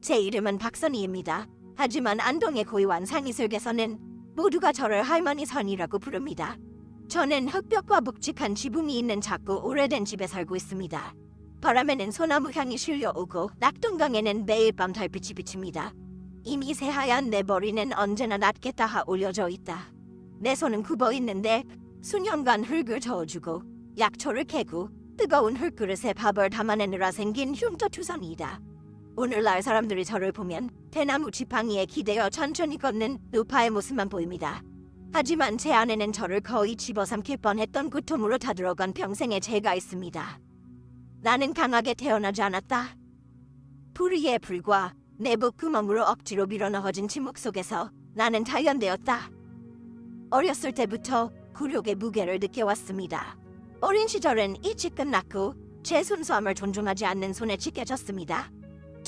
제 이름은 박선희입니다. 하지만 안동의 고유한 상이슬께서는 모두가 저를 할머니 선이라고 부릅니다. 저는 흙벽과 묵직한 지붕이 있는 작고 오래된 집에 살고 있습니다. 바람에는 소나무 향이 실려오고 낙동강에는 매일 밤 달빛이 비칩니다. 이미 새하얀 내 머리는 언제나 낮게 닿아 올려져 있다. 내 손은 굽어 있는데 수년간 흙을 저어주고 약초를 캐고 뜨거운 흙그릇에 밥을 담아내느라 생긴 흉터투성이다. 오늘날 사람들이 저를 보면 대나무 지팡이에 기대어 천천히 걷는 누파의 모습만 보입니다. 하지만 제 안에는 저를 거의 집어삼킬 뻔했던 고통으로 다들어간 평생의 죄가 있습니다. 나는 강하게 태어나지 않았다. 불의에 불과 내부 구멍으로 억지로 밀어넣어진 침묵 속에서 나는 단련되었다. 어렸을 때부터 굴욕의 무게를 느껴왔습니다. 어린 시절은 일찍 끝났고 제 순수함을 존중하지 않는 손에 지켜졌습니다.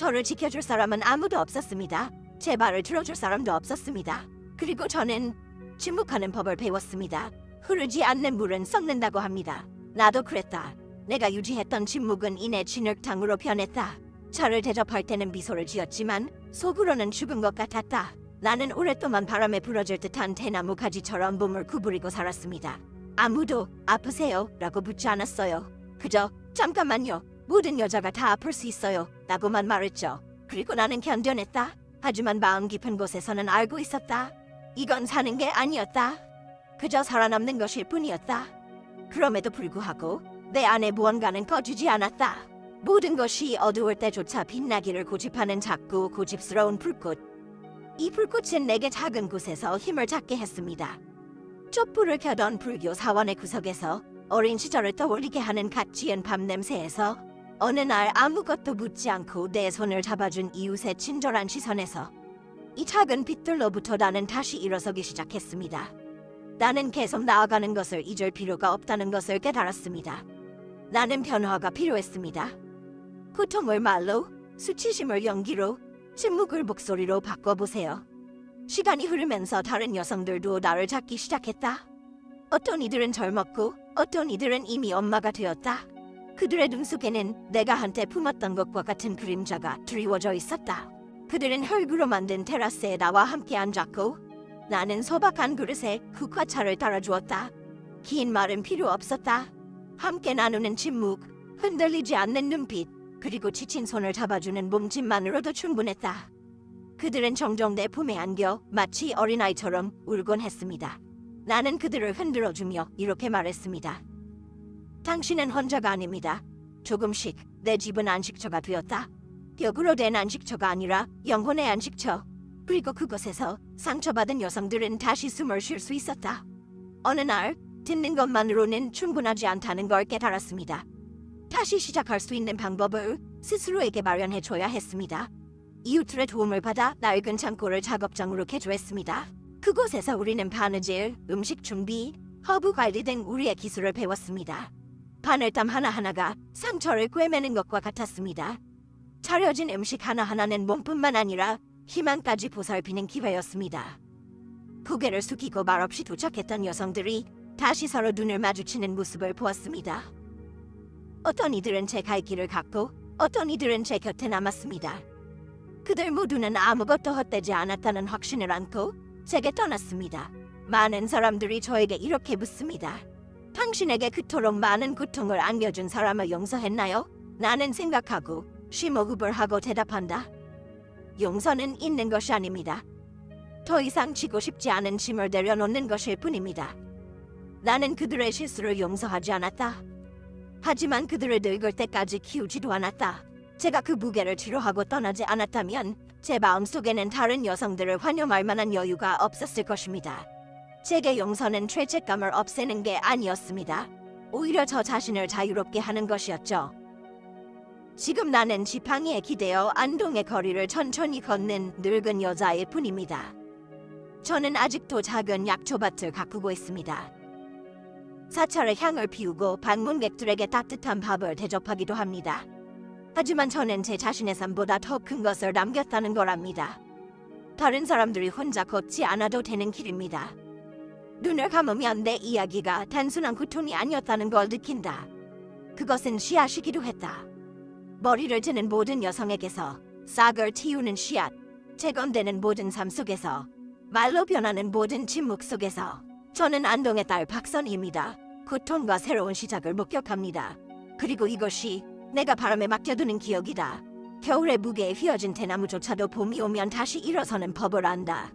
저를 지켜줄 사람은 아무도 없었습니다. 제 말을 들어줄 사람도 없었습니다. 그리고 저는 침묵하는 법을 배웠습니다. 흐르지 않는 물은 썩는다고 합니다. 나도 그랬다. 내가 유지했던 침묵은 이내 진흙탕으로 변했다. 저를 대접할 때는 미소를 지었지만 속으로는 죽은 것 같았다. 나는 오랫동안 바람에 부러질 듯한 대나무 가지처럼 몸을 구부리고 살았습니다. 아무도 아프세요? 라고 묻지 않았어요. 그저 잠깐만요. 모든 여자가 다 아플 수 있어요. 라고만 말했죠. 그리고 나는 견뎌냈다. 하지만 마음 깊은 곳에서는 알고 있었다. 이건 사는 게 아니었다. 그저 살아남는 것일 뿐이었다. 그럼에도 불구하고 내 안에 무언가는 꺼지지 않았다. 모든 것이 어두울 때조차 빛나기를 고집하는 작고 고집스러운 불꽃. 이 불꽃은 내게 작은 곳에서 힘을 찾게 했습니다. 촛불을 켜던 불교 사원의 구석에서 어린 시절을 떠올리게 하는 갓 지은 밤 냄새에서 어느 날 아무것도 묻지 않고 내 손을 잡아준 이웃의 친절한 시선에서 이 작은 빛들로부터 나는 다시 일어서기 시작했습니다. 나는 계속 나아가는 것을 잊을 필요가 없다는 것을 깨달았습니다. 나는 변화가 필요했습니다. 고통을 말로, 수치심을 연기로, 침묵을 목소리로 바꿔보세요. 시간이 흐르면서 다른 여성들도 나를 찾기 시작했다. 어떤 이들은 젊었고 어떤 이들은 이미 엄마가 되었다. 그들의 눈 속에는 내가 한때 품었던 것과 같은 그림자가 드리워져 있었다. 그들은 흙으로 만든 테라스에 나와 함께 앉았고 나는 소박한 그릇에 국화차를 따라주었다. 긴 말은 필요 없었다. 함께 나누는 침묵, 흔들리지 않는 눈빛, 그리고 지친 손을 잡아주는 몸짓만으로도 충분했다. 그들은 종종 내 품에 안겨 마치 어린아이처럼 울곤 했습니다. 나는 그들을 흔들어주며 이렇게 말했습니다. 당신은 혼자가 아닙니다. 조금씩 내 집은 안식처가 되었다. 벽으로 된 안식처가 아니라 영혼의 안식처. 그리고 그곳에서 상처받은 여성들은 다시 숨을 쉴 수 있었다. 어느 날 듣는 것만으로는 충분하지 않다는 걸 깨달았습니다. 다시 시작할 수 있는 방법을 스스로에게 마련해 줘야 했습니다. 이웃들의 도움을 받아 낡은 창고를 작업장으로 개조했습니다. 그곳에서 우리는 바느질, 음식 준비, 허브 관리 등 우리의 기술을 배웠습니다. 바늘땀 하나하나가 상처를 꿰매는 것과 같았습니다. 차려진 음식 하나하나는 몸뿐만 아니라 희망까지 보살피는 기회였습니다. 고개를 숙이고 말없이 도착했던 여성들이 다시 서로 눈을 마주치는 모습을 보았습니다. 어떤 이들은 제 갈 길을 갔고 어떤 이들은 제 곁에 남았습니다. 그들 모두는 아무것도 헛되지 않았다는 확신을 안고 제게 떠났습니다. 많은 사람들이 저에게 이렇게 묻습니다. 당신에게 그토록 많은 고통을 안겨준 사람을 용서했나요? 나는 생각하고 심호흡을 하고 대답한다. 용서는 있는 것이 아닙니다. 더 이상 지고 싶지 않은 짐을 내려놓는 것일 뿐입니다. 나는 그들의 실수를 용서하지 않았다. 하지만 그들을 늙을 때까지 키우지도 않았다. 제가 그 무게를 치료하고 떠나지 않았다면 제 마음속에는 다른 여성들을 환영할 만한 여유가 없었을 것입니다. 제게 용서는 죄책감을 없애는 게 아니었습니다. 오히려 저 자신을 자유롭게 하는 것이었죠. 지금 나는 지팡이에 기대어 안동의 거리를 천천히 걷는 늙은 여자일 뿐입니다. 저는 아직도 작은 약초밭을 가꾸고 있습니다. 사찰의 향을 피우고 방문객들에게 따뜻한 밥을 대접하기도 합니다. 하지만 저는 제 자신의 삶보다 더 큰 것을 남겼다는 걸 압니다. 다른 사람들이 혼자 걷지 않아도 되는 길입니다. 눈을 감으면 내 이야기가 단순한 고통이 아니었다는 걸 느낀다. 그것은 씨앗이기도 했다. 머리를 드는 모든 여성에게서 싹을 틔우는 씨앗, 재건되는 모든 삶 속에서 말로 변하는 모든 침묵 속에서 저는 안동의 딸 박선희입니다. 고통과 새로운 시작을 목격합니다. 그리고 이것이 내가 바람에 맡겨두는 기억이다. 겨울의 무게에 휘어진 대나무조차도 봄이 오면 다시 일어서는 법을 안다.